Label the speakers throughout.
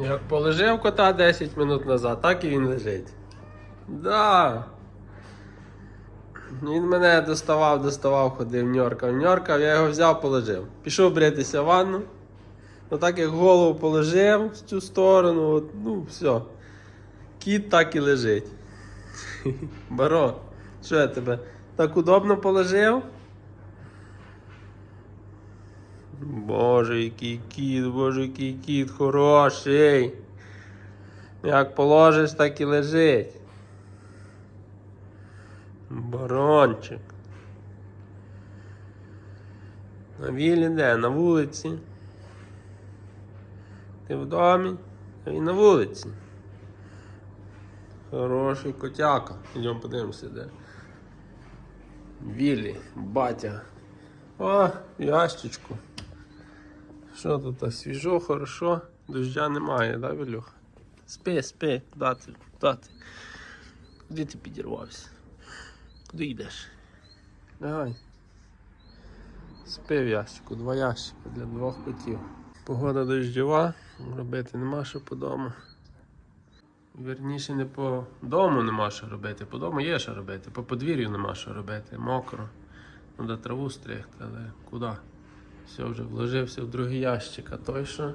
Speaker 1: Як положив кота 10 минут назад, так і він лежить. Да. Він мене доставав, доставав, ходив, ньоркав, ньоркав, я його взяв, положив. Пішов бритися в ванну. Отак як голову положив в цю сторону, от, ну все. Кіт так і лежить. Баро, що я тебе так удобно положив? Боже, який кіт, боже, який кіт хороший. Як положиш, так і лежить. Барончик. На вілі де? На вулиці. Ти в домі, а він на вулиці. Хороший котяка. Йдемо подивимося, де. Віллі, батя. О, ящичку. Що тут свіжо, хорошо. Дождя немає, да, Вілюха? Спи, спи, куди ти? Куди ти? Куди ти підірвався? Куди йдеш? Давай. Спи в ящику, два ящика для двох котів. Погода дощова, робити нема що по дому. Вірніше, не по дому нема що робити, по дому є що робити, по подвір'ю нема що робити, мокро. Треба траву стригти, але куди? Все вже вложився в другий ящик, а той що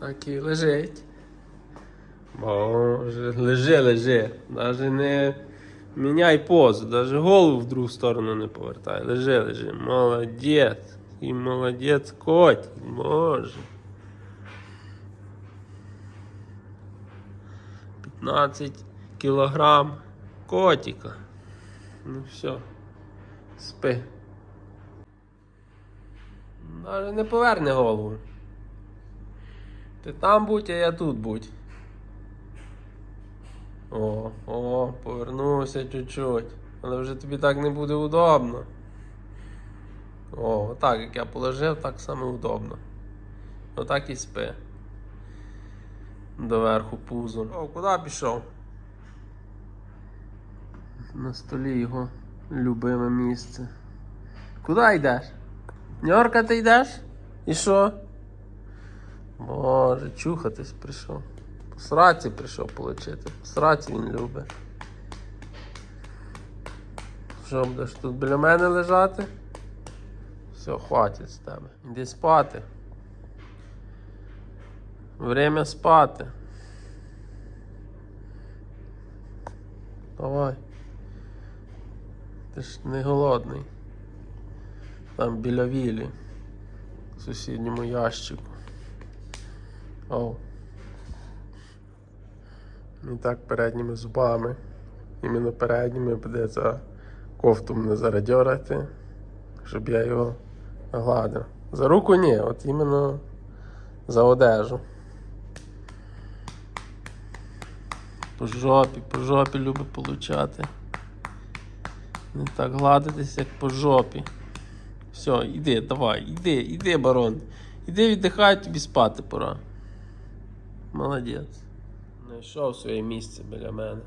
Speaker 1: так і лежить. Боже, лежи, лежи. Навіть не міняй позу, навіть голову в другу сторону не повертай. Лежи, лежи. Молодець. І молодець котик, боже. 15 кілограм котика. Ну все, спи. Навіть не поверне голову. Ти там будь, а я тут будь. О, о, повернувся чуть-чуть. Але вже тобі так не буде удобно. О, отак як я положив, так саме удобно. Отак і спи. Доверху пузо. О, куди пішов? На столі його любиме місце. Куди йдеш? Ньорка ти йдеш? І що? Боже, чухатись прийшов. По сраці прийшов получити. По сраці він любить. Що будеш тут біля мене лежати? Все, хватить з тебе. Іди спати. Время спати. Давай. Ти ж не голодний. Там біля вілі. В сусідньому ящику. Оу. І так передніми зубами. Іменно передніми буде за кофту мене зарадьорити, щоб я його гладив. За руку ні, от іменно за одежу. По жопі, по жопі любить получати. Не так гладитись, як по жопі. Все, іди, давай, іди, іди, барон. Іди віддихай, тобі спати пора. Молодець. Знайшов своє місце біля мене.